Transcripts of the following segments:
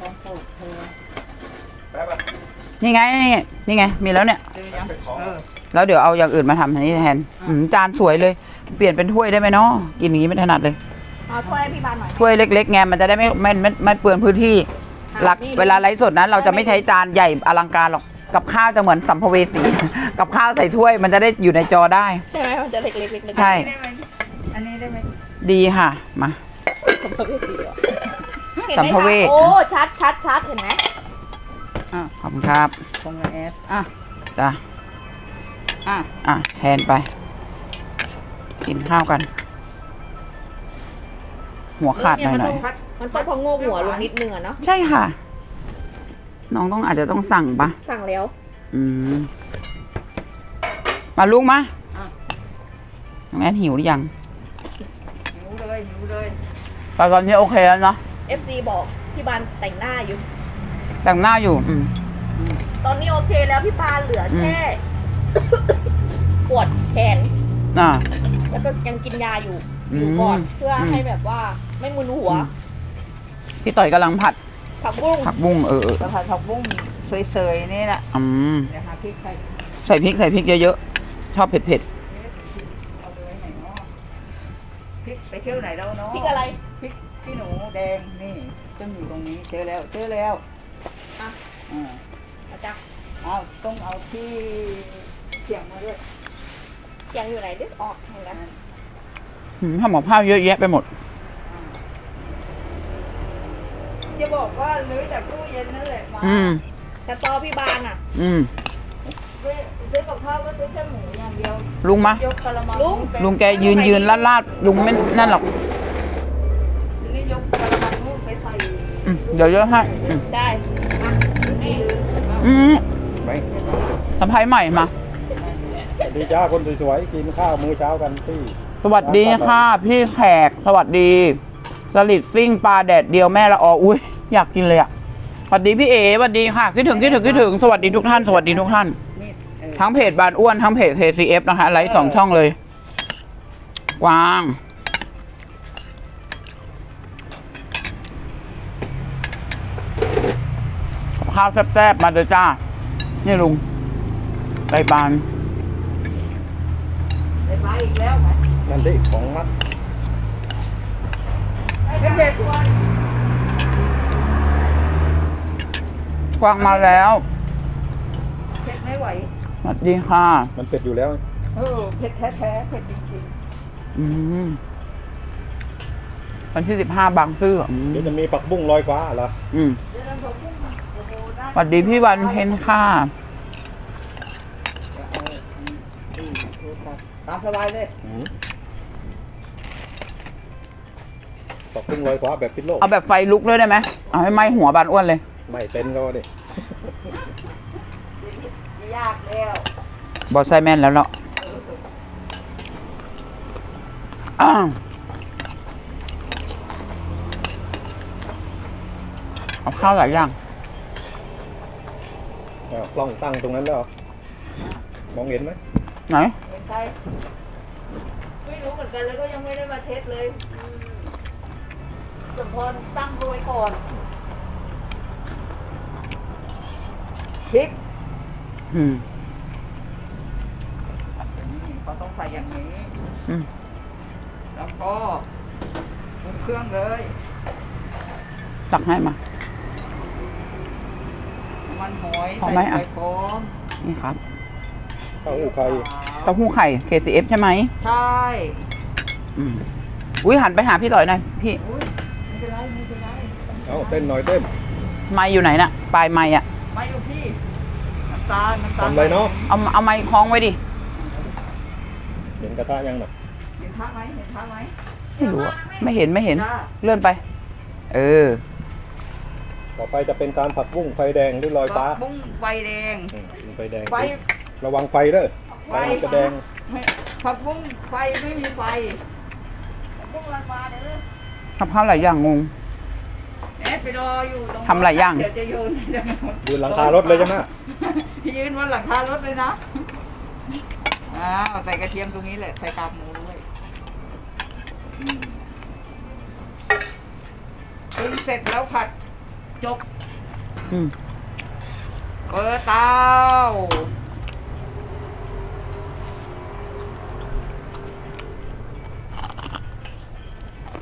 ของโปรดเธอแป๊บอะนี่ไงนี่ไงนี่ไงมีแล้วเนี่ย เจอยังเป็นของเออแล้วเดี๋ยวเอาอย่างอื่นมาทำอันนี้แทนอืมจานสวยเลย เปลี่ยนเป็นถ้วยได้ไหมเนาะกินอย่างนี้ไม่ถนัดเลย เอาถ้วยให้พี่บานหน่อย ถ้วยเล็กๆไงมันจะได้ไม่ไม่ไม่ไม่เปลืองพื้นที่หลักเวลาไลฟ์สดนั้นเราจะไม่ใช้จานใหญ่อลังการหรอก กับข้าวจะเหมือนสัมภเวสี กับข้าวใส่ถ้วยมันจะได้อยู่ในจอได้ ใช่ไหมมันจะเล็กๆเล็กๆใช่ ได้ไหมอันนี้ได้ไหมดีค่ะ มาสัมภเวสี เหรอสัมภเวชห็นไหคะโอ้ ชัดชัดชัดเห็นไหมขอบคุณครับของละแอสอะจ้ะอะอะแทนไป กินข้าวกัน หัวขาดหน่อยหน่อยมันต้องพองโงกหัวลงนิดนึงอะเนาะใช่ค่ะ น้องต้องอาจจะต้องสั่งปะสั่งแล้ว อืมมาลุงมาอะน้องแอนหิวหรือยังหิวเลยหิวเลยแต่ตอนนี้โอเคแล้วเนาะ FC บอกพี่บานแต่งหน้าอยู่ แต่งหน้าอยู่อืมตอนนี้โอเคแล้วพี่ปานเหลือแค่ ปวดแขน อ่า แล้วก็ยังกินยาอยู่อืมอยู่ก่อนเพื่ออม ให้แบบว่าไม่มึนหัวอืมพี่ต่อยกำลังผัดผักบุ้งผักบุ้งเออเออกระเพราผักบุ้งเสยๆนี่แหละอืมเดี๋ยวหาพริกใส่ใส่พริกใส่พริกเยอะๆชอบเผ็ดเอาไปไว้ไหนเนาะพริกไปเที่ยวไหนแล้วเนาะพริกอะไรพริกพี่หนู แดงนี่ต้นอยู่ตรงนี้เจอแล้วเจอแล้วอะอ่ามาจ้ะเอาต้องเอาที่เสียงมาด้วยเสียงอยู่ไหนดึกออกเห็นไหมๆหืมทำกับข้าวเยอะแยะไปหมด จะบอกว่าลื้อจากตู้เย็นนั่นแหละมาอืม แต่ตอพี่บานอะอืม ซื้อซื้อกับข้าวก็ซื้อแค่หมูอย่างเดียวลุงมะ ยกกะละมังลุงไปลุงแกยืนยืนลาดลาดๆลุงไม่นั่นหรอก เดี๋ยวเยอะให้อืมได้อะนี่อืมไปสะพายใหม่มา สวัสดีจ้าคนสวยๆกินข้าวมื้อเช้ากันที่สวัสดีค่ะ พี่แขกสวัสดีสลิดซิ่งปลาแดดเดียวแม่ละอออุ้ยอยากกินเลยอะสวัสดีพี่เอสวัสดีค่ะคิดถึงคิดถึงคิดถึงสวัสดีทุกท่านสวัสดีทุกท่าน นี่เออทั้งเพจบานอ้วนทั้งเพจ KCF นะคะไลฟ์สองช่องเลยวาง ข้าวแซ่บๆมาเลยจ้า นี่ลุงไก่บานไปไปอีกแล้วไหมนั่นที่ของมัดไม่เผ็ดกว่ากวางมาแล้วเผ็ดไม่ไหวสวัสดีค่ะ มันเป็ดอยู่แล้วเออเผ็ดแท้ๆเผ็ดจริงอืมวันที่สิบห้าบางซื่ออืมเดี๋ยวจะมีผักบุ้งลอยฟ้าเหรออืมๆเดี๋ยวเราบอกพุ่งโอ้โหน่า สวัสดีพี่วันเพ็ญค่ะตามสบายเลยอืมผักบุ้งลอยฟ้าแบบพิษโลก เอาแบบไฟลุกด้วยได้ไหมเอาให้ไหม้หัวบานอ้วนเลย ไม่เป็นก็ดิยากแล้วบอสไซแมนแล้วเนาะอ้าวเอาข้าวหลายอย่าง อ้าวกล้องตั้งตรงนั้นแล้วเหรอมองเห็นไหมไหน เห็นใครไม่รู้เหมือนกันแล้วก็ยังไม่ได้มาเทสเลยอืมสมพรตั้งโรยก่อนพริกอืม นี่เขาต้องใส่อย่างนี้ อืม แล้วก็ปรุงเครื่องเลย ตักให้มาน้ำ มันหอยพอไหมใส่อะไข่ปลอมนี่ครับข้าวอูไข่เต้าหู้ไข่ KCF ใช่ไหมใช่อืมอุ้ยหันไปหาพี่ต่อยหน่อยพี่อุ้ยไม่เป็นไรไม่เป็นไรเอาเต้นหน่อยเต้น ไม้อยู่ไหนน่ะปลายไม้อะมาอยู่พี่น้ำตาลน้ำตาลทำอะไรเนาะ เอาเอาไม้คล้องไว้ดิเห็นกระทะยังหน่ะเห็นพระไหมเห็นพระไหมไม่รู้อะไม่เห็นไม่เห็น จ้าเลื่อนไป เออ ต่อไปจะเป็นการผัดบุ้งไฟแดงหรือลอยฟ้าบุ้งไฟแดงอืมไฟแดงไฟ ระวังไฟเด้อไฟไฟ มันจะแดงไม่ผักบุ้งไฟไม่มีไฟผักบุ้งลอยฟ้าเด้อทำข้าวหลายอย่างงง เอ๊ะไปรออยู่ตรงทำหลายอย่างเดี๋ยวจะโยนยืนหลังคารถเลยใช่ไหมยืนบนหลังคารถเลยนะอ้าวใส่กระเทียมตรงนี้แหละใส่กากหมูด้วยอืมปรุงเสร็จแล้วผัด จบอืมเปิดเตา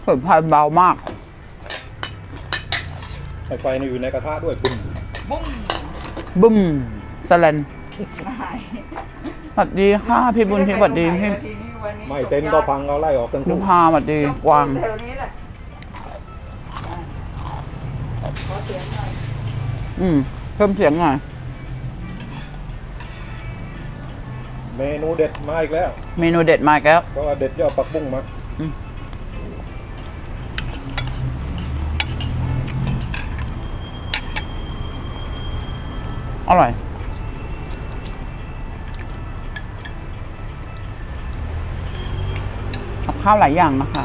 เปิดไฟเบามาก ไฟไฟนี่อยู่ในกระทะด้วยปุ่นบุ้มบึ้มสแลนหายสวัสดีค่ะ พี่บุญทิพย์สวัสดีพี่ทีนี้วันนี้ไม่เต็นท์ก็พังเอาไล่ออกทั้งนุคู่ภาสวัสดีจบกวาง แถวนี้แหละอะ อืม เพิ่มเสียงหน่อย เมนูเด็ดมาอีกแล้ว เมนูเด็ดมาอีกแล้วเพราะว่าเด็ดยอดปักบุ้งมาอร่อย กับข้าวหลายอย่างนะคะ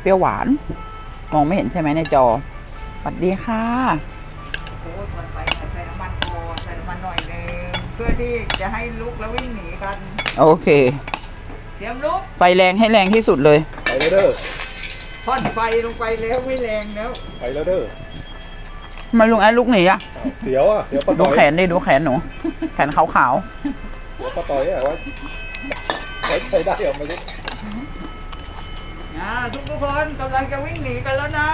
เปรี้ยวหวาน มองไม่เห็นใช่ไหมในจอสวัสดีค่ะโอ้ยมันไปใส่น้ำมันก่อนใส่น้ำมันหน่อยนึงเพื่อที่จะให้ลุกแล้ววิ่งหนีกัน โอเค เตรียมลุกไฟแรงให้แรงที่สุดเลย ไปแล้วเด้อพ่อนไฟลงไปแล้วไม่แรงแล้ว ไปแล้วเด้อทำไมาลุงแอดลุกหนีอะอ้าวเสียวอะเดี๋ยวป้าดูต่อยแขนดิดูแขนหนู แขนขาวเดี๋ยวป้าต่อยอะไว้ไว้ใช้ได้เหรอไม่รู้ อ่าทุกทุกๆคนกำลังจะวิ่งหนีกันแล้วนะ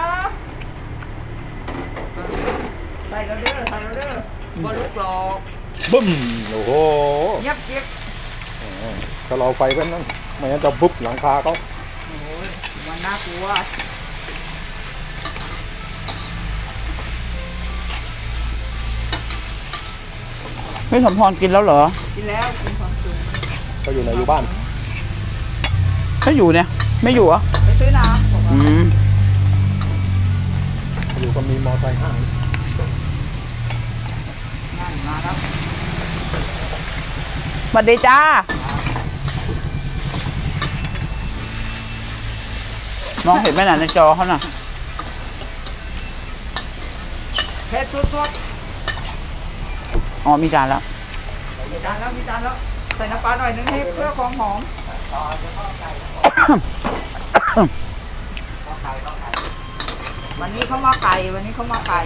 ใส่แล้วเด้อใส่แล้วเด้อบอลุกหรอกบึ้มโอ้โหเงียบเงียบอ่าถ้าเราไฟไว้นั่นไม่งั้นจะบุบหลังคาเขาโอ้ยมันน่ากลัวๆพี่สมพรกินแล้วเหรอ กินแล้วกินความสุขเขาอยู่ในอยู่บ้านก็อยู่เนี่ย ไม่อยู่เหรอะไปซื้อน้ำบอกว่าอืมอยู่ก็มีมอไซค์ห้างนั่นมาแล้วสวัสดีจ้า มองเห็นไหมน่ะในจอเขาน่ะเผ็ดสุดอ๋อมีจานแล้วๆมีจานแล้วมีจานแล้ว ใส่น้ำปลาหน่อยนึงให้เพื่อความหอม วันนี้เขามาไก่วันนี้เขามาไก่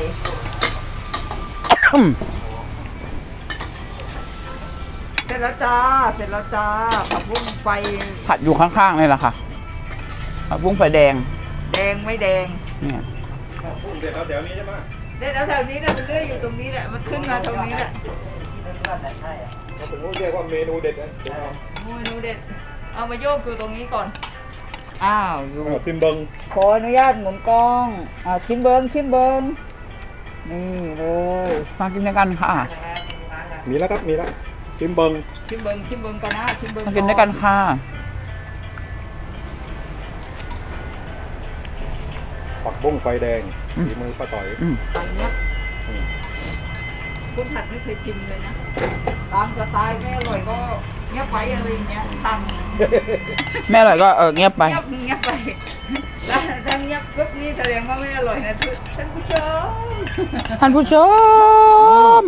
เสร็จแล้วจ้า เสร็จแล้วจ้าผักบุ้งไฟ ผัดอยู่ข้างๆนี่แหละค่ะผัดบุ้งไฟแดง แดงไม่แดง เนี่ยพุ่งเด็ดแถวๆนี้ใช่ไหมเด็ดเอาแถวนี้แหละมันเลื่อยอยู่ตรงนี้แหละ มันขึ้นมาตรงนี้แหละเราถึงเรียกว่าเมนูเด็ดนะเมนูเด็ด เอามาโยกอยู่ตรงนี้ก่อน อ้าวอยู่อ้าวซิมเบิงขออนุญาตหมุนกล้องอ่าชิมเบิงชิมเบิงนี่เลยมากินด้วยกันค่ะมีแล้วครับมีแล้วซิมเบิงชิมเบิงชิมเบิงกันนะชิมเบิงมากินด้วยกันค่ะปักบุ้งไฟแดงอืมฝีมือป้าต่อยอืมไปเนี้ยอืม คุณผัดไม่เคยชิมเลยนะตามสไตล์ไม่อร่อยก็ เงียบไปอะไรอย่างเงี้ยตังแม่อร่อยก็เออเงียบไป เงียบเงียบไปแล้วถ้าเงียบปุ๊บนี่แสดงว่าไม่อร่อยนะท่านผู้ชมท่านผู้ชม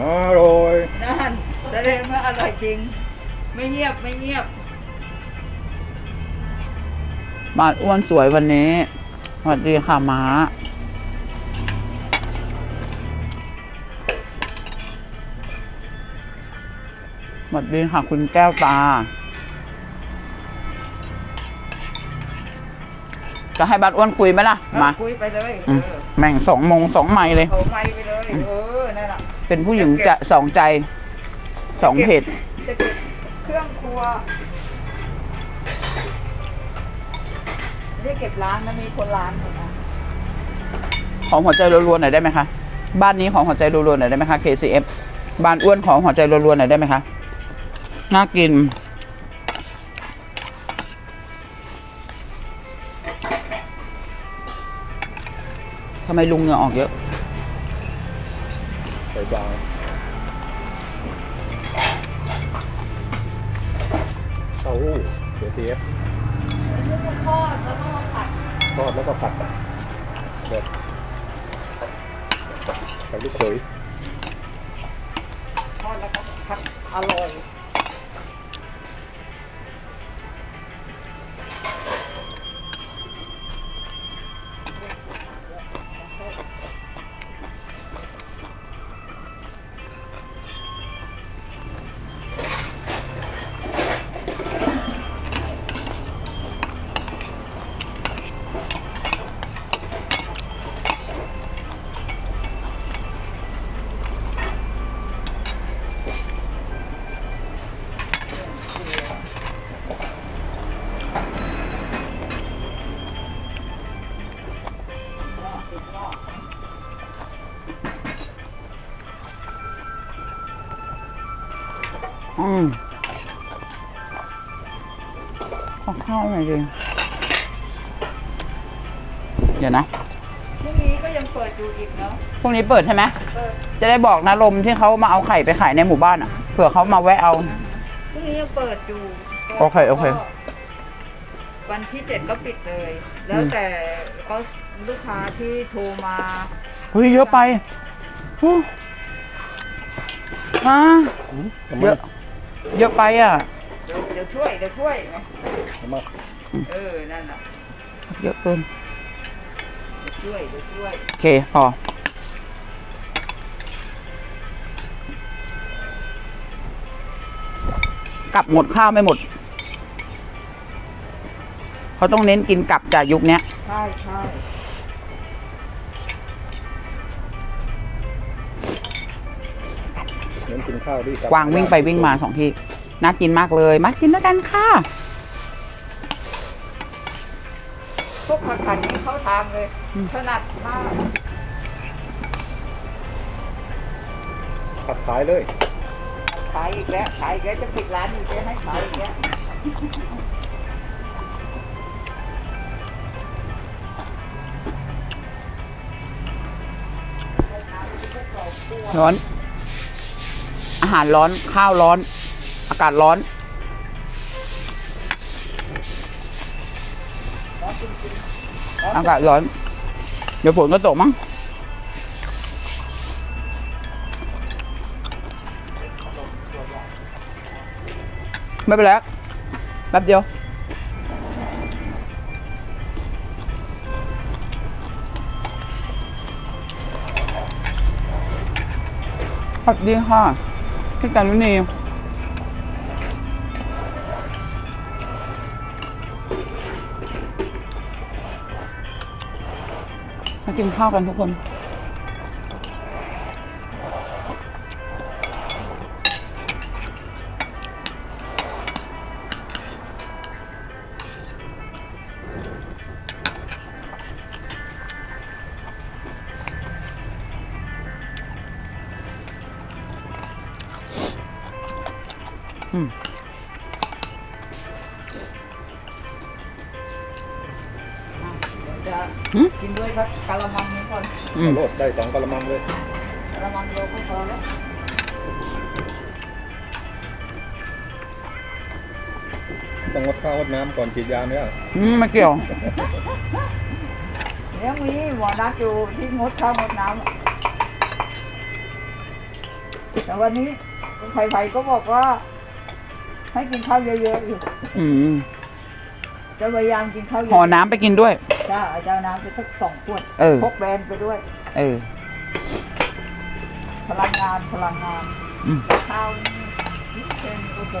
อร่อยนั่นแสดงว่าอร่อยจริง ไม่เงียบไม่เงียบมาอ้วนสวยวันนี้ สวัสดีค่ะม้า วัสดีค่ะคุณแก้วตา จะให้บัตรอ้วนคุยไหมล่ะ มา คุยไปเลยอืมเออแม่งสองโมงสองไมล์เลย เขาไปไปเลยเออนั่นแหละเป็นผู้หญิงจะสองใจสองเพจจะเก็บเครื่องครัวไม่ได้เก็บร้านนะมีคนร้านอยู่นะของหัวใจรัวๆหน่อยได้ไหมคะ บ้านนี้ของหัวใจรัวๆหน่อยได้ไหมคะ KCF บ้านอ้วนของหัวใจรัวๆหน่อยได้ไหมคะ น่ากิน ทำไมลุงเหงื่อออกเยอะใส่บางเต้าหู้เสียเทียบทอดแล้วก็มาผัดทอดแล้วก็ผัดแบบใส่ลูกเขยทอดแล้วก็ผัดอร่อย อข้าวหน่อยดิเดี๋ยวนะพรุ่งนี้ก็ยังเปิดอยู่อีกเนาะพรุ่งนี้เปิดใช่ไหมเปิดจะได้บอกนะลมที่เขามาเอาไข่ไปขายในหมู่บ้านอะเผื่อเขามาแวะเอานะคะพรุ่งนี้ยังเปิดอยู่ก็โอเคโอเค ก็วันที่เจ็ดก็ปิดเลย แล้วแต่ก็ลูกค้าที่โทรมาเฮ้ยเยอะไปฮู้ฮะอืมทำไมเยอะเยอะไปอะ เดี๋ยวเดี๋ยวช่วยเดี๋ยวช่วยไงทำไม เออ นั่นน่ะเยอะเกินเดี๋ยวช่วยเดี๋ยวช่วย โอเค พอ กลับหมดข้าวไม่หมด เขาต้องเน้นกินกลับจากยุคเนี้ย ใช่ใช่เน้นกินข้าวดีกวางวิ่งไปวิ่งมาสองที่น่ากินมากเลย มากินด้วยกันค่ะ กผักขันนี่เข้าทางเลยอืมถนัดมากผัดขายเลย ขายอีกแล้ว ขายอีกแล้วจะปิดร้านอีกจะให้ขายอีกแล้วร้อน อาหารร้อน ข้าวร้อน อากาศร้อน อากาศร้อน เดี๋ยวฝนก็ตกมั้งไม่เป็นไรแป๊บเดียวสวัสดีค่ะพี่กันวินี กินข้าวกันทุกคน อืม กินด้วยสักกะละมังนี้ก่อนอืมโลดได้สองกะละมังเลยกะละมังเดียวก็พอแล้วต้องงดข้าวงดน้ำก่อนฉีดยาเนี่ยอืมไม่เกี่ยว เดี๋ยวมีหมอนัดอยู่ที่งดข้าวงดน้ำอะแต่วันนี้คุณไผ่ๆก็บอกว่า ให้กินข้าวเยอะๆอยู่อืมจะพยายามกินข้าวเยอะห่อน้ำไปกินด้วย จ้าอาจารย์น้ำไปสักสองขวดเออ พกแบรนด์ไปด้วย เออ พลังงานพลังงานอืม ข้าวนี่เป็นโอ้โห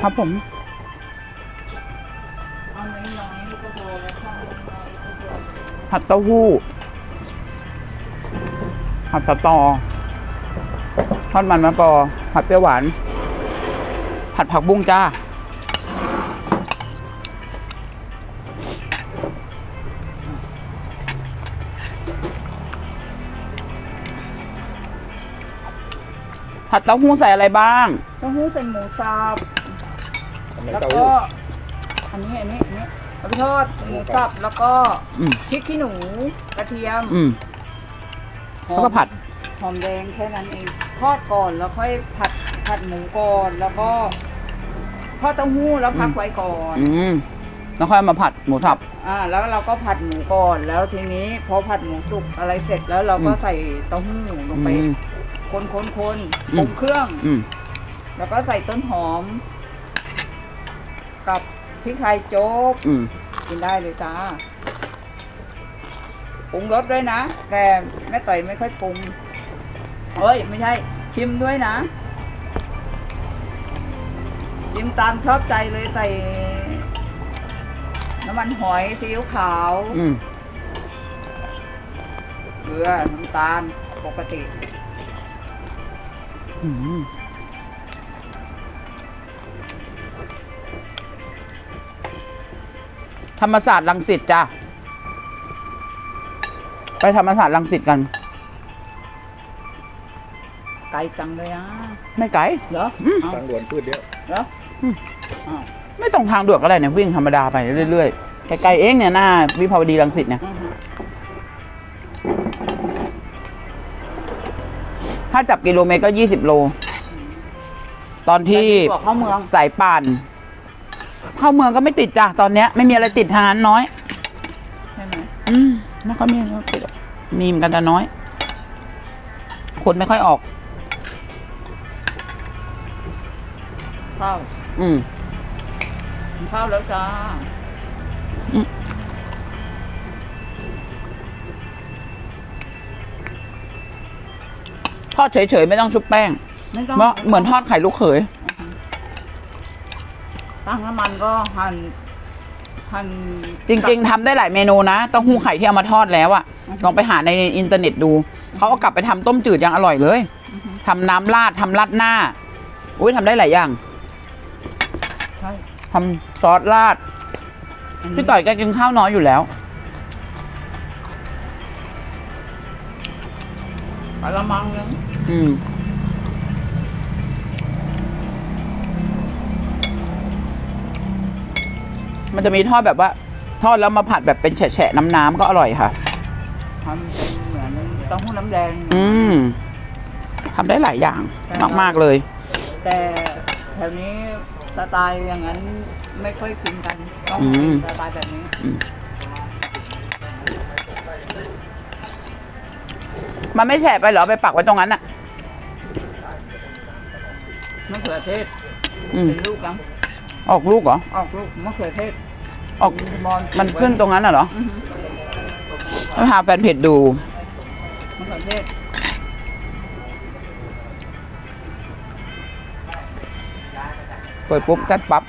ครับผมเอาน้อยๆก็พอแล้วข้าวน้อยๆก็พอผัดเต้าหู้ผัดสตอทอดมันมะกอผัดเปรี้ยวหวาน ผัดผักบุ้งจ้า ผัดเต้าหู้ใส่อะไรบ้าง เต้าหู้ใส่หมูสับทำไมแล้วเต้าก็หู้อันนี้อันนี้อันนี้เอาไปทอดหมูสับแล้วก็อืมพริกขี้หนูกระเทียมอืมหอแล้วมก็ผัด หอมแดงแค่นั้นเองทอดก่อนแล้วค่อยผัดผัดหมูก่อนแล้วก็ ทอดเต้าหู้แล้วพักไว้ก่อน อืมแล้วค่อยเอามาผัดหมูสับ อ่า แล้วเราก็ผัดหมูก่อนแล้วทีนี้พอผัดหมูสุกอะไรเสร็จแล้วเราก็อืม ใส่เต้าหู้ลงไป อืม คนคนคนอืปม รุงเครื่อง อืม แล้วก็ใส่ต้นหอม กับพริกไทยโจ๊กอืม กินได้เลยจ้าปรุงรสด้วยนะ แต่แม่ต่อยไม่ค่อยปรุงเอ้ย ไม่ใช่ ชิมด้วยนะ ชิมตามชอบใจเลยใส่น้ำมันหอยซีอิ๊วขาวอืมเกลือน้ำตาลปกติ อืมธรรมศาสตร์ลังสิตจ้ะ ไปธรรมศาสตร์ลังสิตกัน ไกลจังเลยอะ ไม่ไกลเหรออืมเอาทางด่วนพืชเดียว เหรออืมอ้าว ไม่ต้องทางด่วนก็ได้เนี่ยวิ่งธรรมดาไปเรื่อยๆไกลๆเองเนี่ยหน้าวิภาวดีรังสิตเนี่ยอือฮึถ้าจับกิโลเมตรก็ยี่สิบโล ตอนที่แต่ดีกว่าเข้าเมืองสายป่าน เข้าเมืองก็ไม่ติดจ้ะตอนเนี้ย ไม่มีอะไรติดทางนั้นน้อยใช่ไหมอืมไม่ค่อยมีอะไรติดหรอกมีเหมือนกันแต่น้อย คนไม่ค่อยออกข้าว อืมข้าวแล้วจ้าทอดเฉยๆ ไม่ต้องชุบแป้งไม่ต้องเพราะเหมือนทอดไข่ลูกเขย ตั้งน้ำมันก็หั่นหั่นจริง ๆทำได้หลายเมนูนะเต้าหู้ไข่ที่เอามาทอดแล้วอะอือฮึลองไปหาในอินเทอร์เน็ตดู เขาเอากลับไปทำต้มจืดยังอร่อยเลยอือฮึทำน้ำราดทำราดหน้า อุ้ยทำได้หลายอย่าง ใช่ทำซอสราดนนี้พี่ต่อยแกกินข้าวน้อยอยู่แล้วกะละมังนึงอืมมันจะมีทอดแบบว่า ทอดแล้วมาผัดแบบเป็นแฉะๆน้ำๆก็อร่อยค่ะทำเป็นเหมือนเต้าหู้น้ำแดง อืมทำได้หลายอย่างครับมากๆเลย แต่แถวนี้ สไตล์อย่างนั้นไม่ค่อยกินกันต้องอืกินมสไตล์แบบนี้อืมมันไม่แฉะไปเหรอไปปักไว้ตรงนั้นอะมะเขือเทศอืม เป็นลูกยังออกลูกเหรอ ออกลูกมะเขือเทศออกบอลมันขึ้นตรงนั้นน่ะเหรออือฮึไปหาแฟนเพจดูมะเขือเทศ ดปุ๊บกัดปั๊บ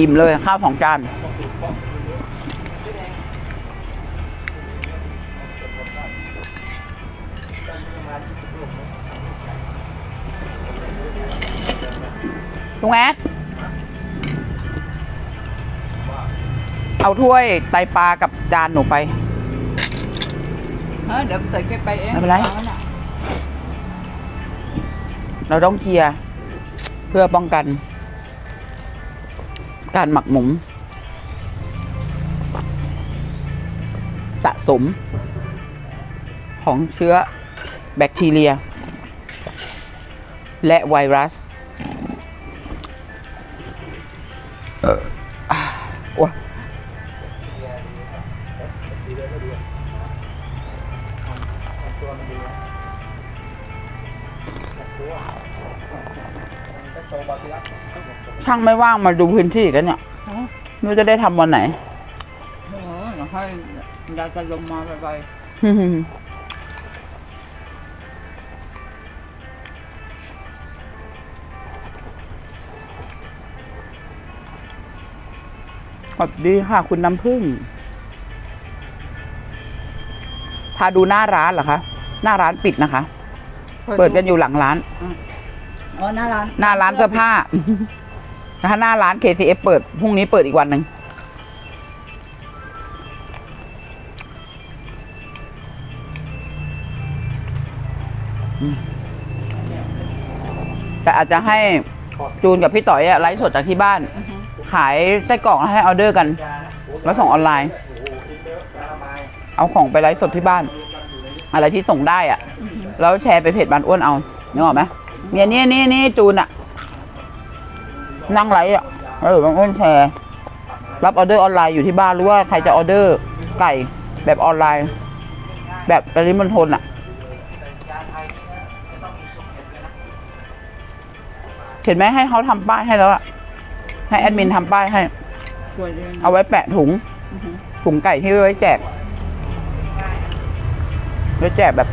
อิ่มเลยข้าวของจานลุงแอดเอาถ้วยไตปลากับจานหนูไป เออเดี๋ยวเตยเก็บไปเองไม่เป็นไรอาน่ะเราต้องเคลียร์ เพื่อป้องกัน การหมักหมมสะสม ของเชื้อแบคทีเรีย และไวรัสเออ ช่างไม่ว่างมาดูพื้นที่กันเนี่ยไม่รู้จะได้ทำวันไหนเออเดี๋ยวให้ยายจะลงมาไปสวัสดีค่ะ คุณน้ำพึ่ง พาดูหน้าร้านเหรอคะ หน้าร้านปิดนะคะๆเปิดกันอยู่หลังร้านอ๋ อหน้าร้านหน้าร้านเสื้อผ้าถ้าหน้าร้าน KCF เปิดพรุ่งนี้เปิดอีกวันหนึ่งอืมแต่อาจจะให้จูนกับพี่ต่อยอะไลฟ์สดจากที่บ้านอือฮึขายไส้กรอกแล้วให้ออเดอร์กัน แล้วส่งออนไลน์ เอาของไปไลฟ์สดที่บ้าน อะไรที่ส่งได้อะอือฮึแล้วแชร์ไปเพจบานอ้วนเอานึกออกไหม เมียนี่นี่นี่จูนอะนั่งไลฟ์อะแล้วหรือบางอ้วนแชร์ รับออเดอร์ออนไลน์อยู่ที่บ้านหรือว่าใครจะออเดอร์ไก่แบบออนไลน์ แบบปริมณฑลอะเห็นไหมให้เขาทำป้ายให้แล้วอะให้แอดมินทำป้ายให้สวยดีเอาไว้แปะถุง ถุงไก่ที่ไว้แจกไว้แจกแบบ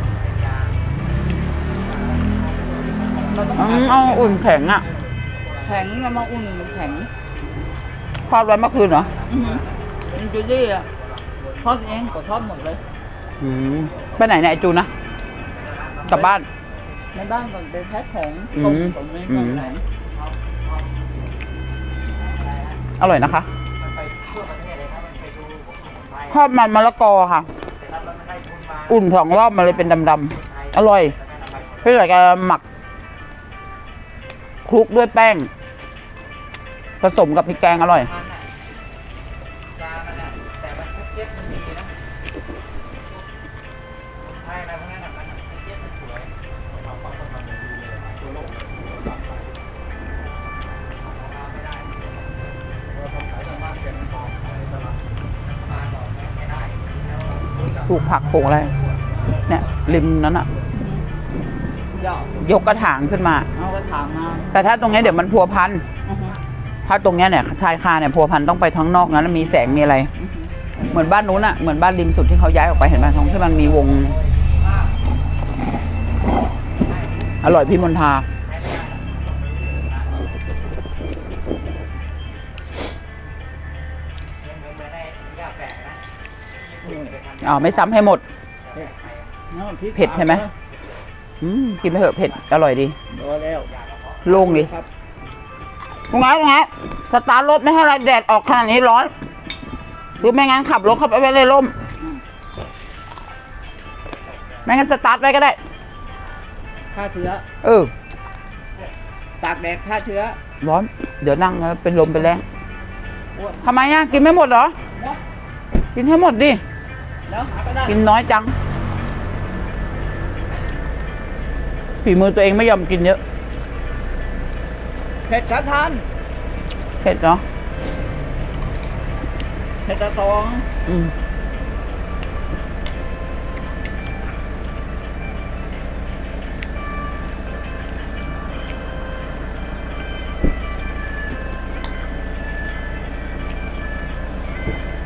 เราต้องอืมเอาอุ่นแข็งอะแข็งแล้วมาอุ่นแข็งทอดไว้เมื่อคืนเหรออือหือมันจะดีอะทอดเองก็ทอดหมดเลย อืมไปไหนเนี่ยไอจูนนะกลับบ้าน ในบ้านก็เป็นแพ็คของอืมต้มต้มในอืกล่องมแข็งอร่อยนะคะทอดมันมะละกอค่ะ อุ่นสองรอบมาเลยเป็นดำๆอร่อยพี่ใส่กระหมัก คลุกด้วยแป้ง ผสมกับพริกแกงอร่อย ปลูกผักปลูกอะไร เนี่ย ริมนั้นอะหยอกยกกระถางขึ้นมาเอา กระถางมาแต่ถ้าตรงนี้เดี๋ยวมันพัวพัน อือหือถ้าตรงเนี้ยเนี่ยชายคาเนี่ยพัวพันต้องไปทั้งนอกนั้นมีแสงมีอะไร อือหือเหมือนบ้านนู้นอะเหมือนบ้านริมสุดที่เขาย้ายออกไปเห็นไหมตรงที่มันมีวง อร่อยพี่มนทาอ๋อไม่ซ้ำให้หมดอาพริกเผ็ดใช่ไหมอื มกินไปเถอะเผ็ด อร่อยดีพอแล้วโล่งดีครับลุงงั้นลุงงั้นสตาร์ทรถไม่ให้อะไรแดดออกขนาดนี้ร้อน หรือไม่งั้นขับรถเข้าไปไว้ในร่ม ไม่งั้นสตาร์ทไว้ก็ได้ฆ่าเชื้อเออตากแดดฆ่าเชื้อร้อน เดี๋ยวนั่งแล้วเป็นลมเป็นแรงอ้วนทำไมอะกินไม่หมดเหรอเนาะกินให้หมดดิ แล้วหาก็ได้ กินน้อยจัง ฝีมือตัวเองไม่ยอมกินเยอะเผ็ดสะทานเผ็ดเนาะเผ็ดตะตองอืม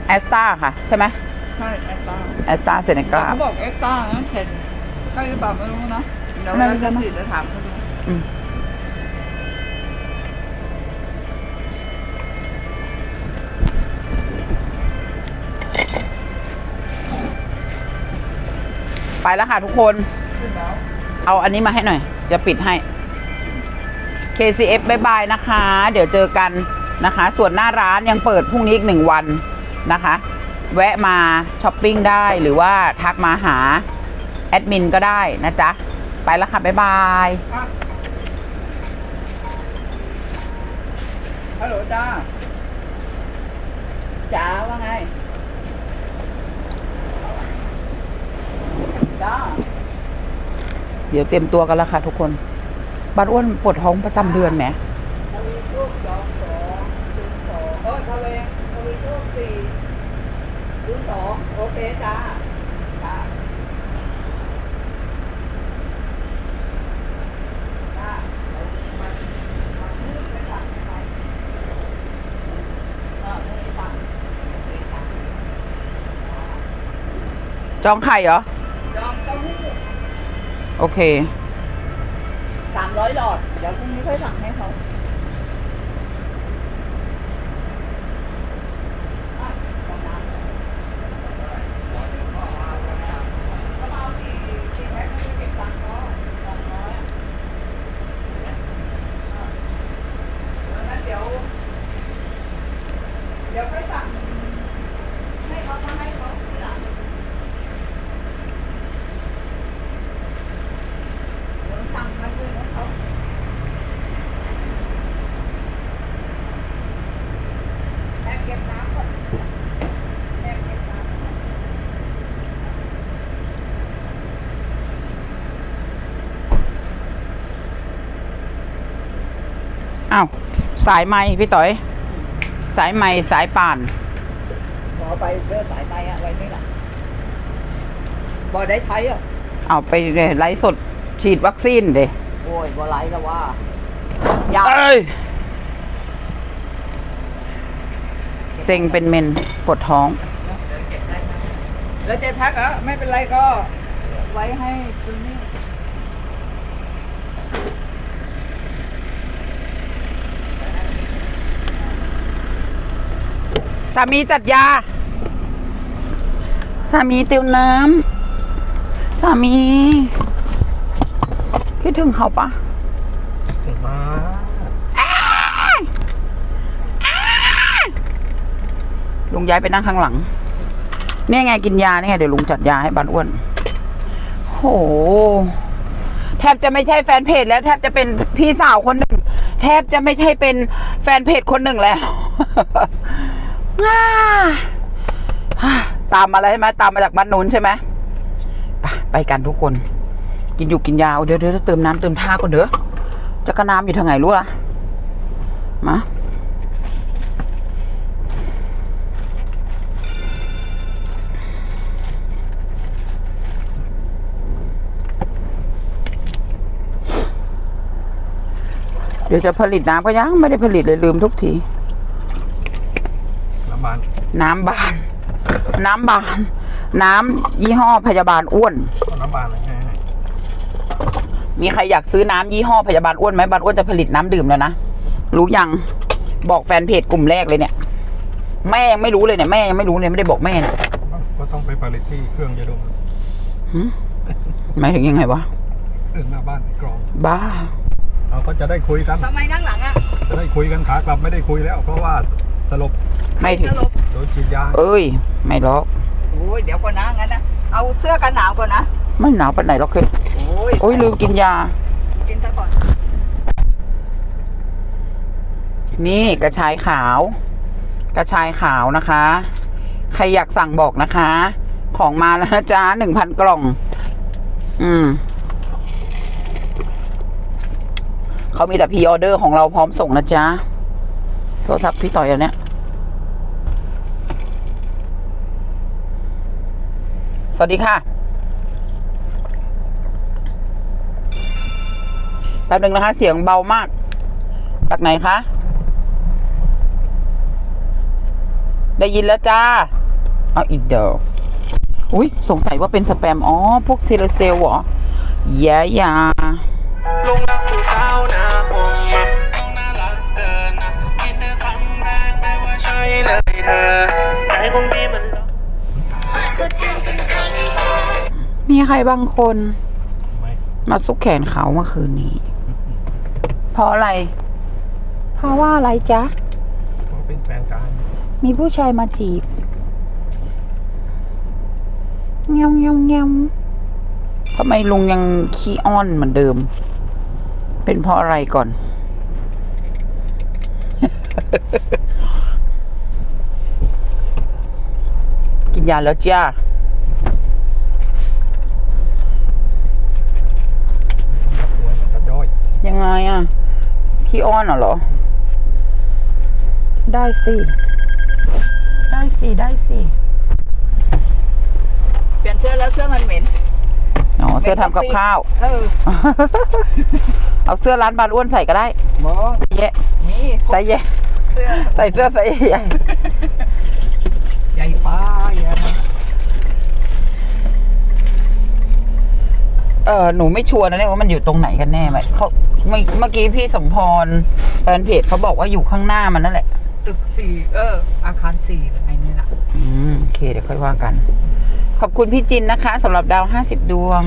แอสตาค่ะ ใช่ไหมใช่แอตตาแอสตาเซเนกาเขาบอกเอ็กซ์ต้านะเผ็ดใช่หรือเปล่าไม่รู้นะ เดี๋ยวไม่เราจะนะฉีดจะถามเขาดูอืมไปแล้วค่ะทุกคน ขึ้นแล้ว เอาอันนี้มาให้หน่อย จะปิดให้ KCF บายบายนะคะ เดี๋ยวเจอกันนะคะ ส่วนหน้าร้านยังเปิดพรุ่งนี้อีกหนึ่งวันนะคะ แวะมาช้อปปิ้งได้หรือว่าทักมาหาแอดมินก็ได้นะจ๊ะ ไปแล้วค่ะ บ๊ายบายครับฮัลโหลจ้าจ๋าว่าไงจ้าเดี๋ยวเตรียมตัวกันแล้วค่ะทุกคนบ้านอ้วนปวดท้องประจำเดือนไหมทวีรูปสองสองศูนย์สองเออทวีทวีรูปสี่ศูนย์สองโอเคจ้าจ้าจ้ามามาพูดไปก่อนไปเออไม่ได้ฟังโอเคจ้า จองไข่เหรอยอมเต้าหู้โอเค สามร้อยหลอด เดี๋ยวพรุ่งนี้ค่อยสั่งให้เขาอะของน้ำเขาเอาสี่สี่แพ็คให้เก็บตังค์เขาสองร้อยอะอะแล้วงั้นเดี๋ยว เดี๋ยวค่อยสั่งให้เขามาให้เขาทีหลังเดี๋ยวสั่งมาด้วยนะเขา แม่เก็บน้ำก่อนแม่เก็บน้ำก่อน อ้าว สายไม้พี่ต่อยสสายไหมสายป่านขอไปเลือกสายไตอะไว้นี่แหละบ่ได้ไทยอะเอาไปไลฟ์สดฉีดวัคซีนเด้โอ้ยบ่ไรแล้วว่ายาเอ้ยเซ็งเป็นเมนปวดท้อง แล้วเจ๊แพ็คเหรอไม่เป็นไรก็ไว้ให้ซุนี่ สามีจัดยา สามีเติมน้ำสามี คิดถึงเขาปะมาลุงย้ายไปนั่งข้างหลัง เนี่ยไงกินยาเนี่ยไงเดี๋ยวลุงจัดยาให้บานอ้วนโหแทบจะไม่ใช่แฟนเพจแล้วแทบจะเป็นพี่สาวคนหนึ่ง แทบจะไม่ใช่เป็นแฟนเพจคนหนึ่งแล้วอ่า ตามมาแล้วใช่ไหมตามมาจากบ้านนู้นใช่ไหมไปไปกันทุกคน กินอยู่กินยาวเดี๋ยวเดี๋ยวเติมน้ำเติมท่าก่อนเด้อจะกระน้ำอยู่ทางไหนรู้ล่ะมาเดี๋ยวจะผลิตน้ำก็ยังไม่ได้ผลิตเลยลืมทุกที น้ำมันน้ำบาน น้ำบาน น้ำยี่ห้อพยาบาลอ้วนเอาน้ำมันเลยให้มีใครอยากซื้อน้ำยี่ห้อพยาบาลอ้วนไหมบาลอ้วนจะผลิตน้ำดื่มแล้วนะ รู้ยัง บอกแฟนเพจกลุ่มแรกเลยเนี่ย แม่ยังไม่รู้เลยเนี่ยแม่ยังไม่รู้เลยไม่ได้บอกแม่เนี่ยก็ต้องไปผลิตที่เครื่องยาดมหึหมายถึงยังไงวะเรื่องหน้าบ้านกรอง บ้าเราก็จะได้คุยกันทำไมนั่งหลังอะ จะได้คุยกันขากลับไม่ได้คุยแล้ว เพราะว่า สลบไม่ถึงสลบโดนฉีดยาเอ้ย ไม่หรอกโอ้ยเดี๋ยวก่อนนะงั้นนะเอาเสื้อกันหนาวก่อนนะไม่หนาวปานไหนหรอกคือโอ้ยโอ้ยลืมกินยา กินซะก่อนนี่กระชายขาว กระชายขาวนะคะ ใครอยากสั่งบอกนะคะ ของมาแล้วนะจ๊ะหนึ่งพันกล่อง อืมเขามีแต่พรีออเดอร์ของเราพร้อมส่งนะจ๊ะโทรศัพท์พี่ต่อยอันเนี้ย วัสดีค่ะ แป๊บหนึ่งนะคะ เสียงเบามาก จากไหนคะ ได้ยินแล้วจ้า เอาอีกเดออุ้ยสงสัยว่าเป็นสแปม อ๋อ พวกเซลเซลเหรอแย่ยาลงรักผู้สาวหน้าผมอะต้องน่ารักเกินนะคิดในคำแรกไม่ว่าใช่เลยเธอใจคงมีมันลบ มีใครบางคนไหมมาซุกแขนเขาเมื่อคืนนี้ เพราะอะไร เพราะว่าอะไรจ๊ะเพราะเป็นแฟนกันมีผู้ชายมาจีบเงี้ยวเงี้ยวเงี้ยวทำไมลุงยังขี้อ้อนเหมือนเดิม เป็นเพราะอะไรก่อน กินยาแล้วจ้า ตัวกระจ้อ ยยังไงอะขี้อ้อนเหรอ ได้สิ ได้สิ ได้สิเปลี่ยนเสื้อแล้วเสื้อมันเหม็นอ๋อเสื้อทำกับข้าว เออ เอาเสื้อร้านบานอ้วนใส่ก็ได้หมอแยะนี่ใส่แยะเสื้อใส่เสื้อใส่ใหญ่ใหญ่ป้า อย่านะเออหนูไม่ชัวร์นะเนี่ยว่ามันอยู่ตรงไหนกันแน่ไหมเขาเมื่อเมื่อกี้พี่สมพรแฟนเพจเขาบอกว่าอยู่ข้างหน้ามันนั่นแหละ ตึกสี่เออ อาคารสี่ไอ้นี่แหละอืมโอเคเดี๋ยวค่อยว่ากัน ขอบคุณพี่จินนะคะสำหรับดาวห้าสิบดวง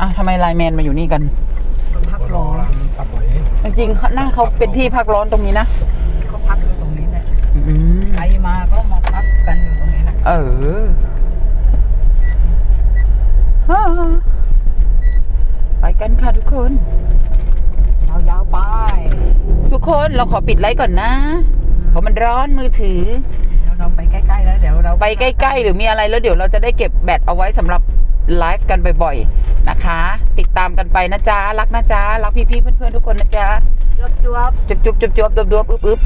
อะทำไมไลน์แมนมาอยู่นี่กัน มันพักก็รร้ออนร้านพักไว้จริงๆเขานั่งเขาเป็นที่พักร้อนตรงนี้นะเขาพักอยู่ตรงนี้แหละอืมใครมาก็มาพักกันอยู่ตรงนี้แหละเออฮ่า ไปกันค่ะทุกคนยาวๆไป ทุกคนเราขอปิดไลฟ์ก่อนนะ เพราะมันร้อนมือถือเดี๋ยวเราไปใกล้ๆแล้วเดี๋ยวเราไปใกล้ๆ หรือมีอะไรแล้วเดี๋ยวเราจะได้เก็บแบตเอาไว้สำหรับไลฟ์กันบ่อยๆ นะคะ ติดตามกันไปนะจ๊ะ รักนะจ๊ะ รักพี่ๆ เพื่อนๆ ทุกคนนะจ๊ะจวบจวบจุ๊บจุ๊บจุ๊บจุ๊บดบดบอึบอึบ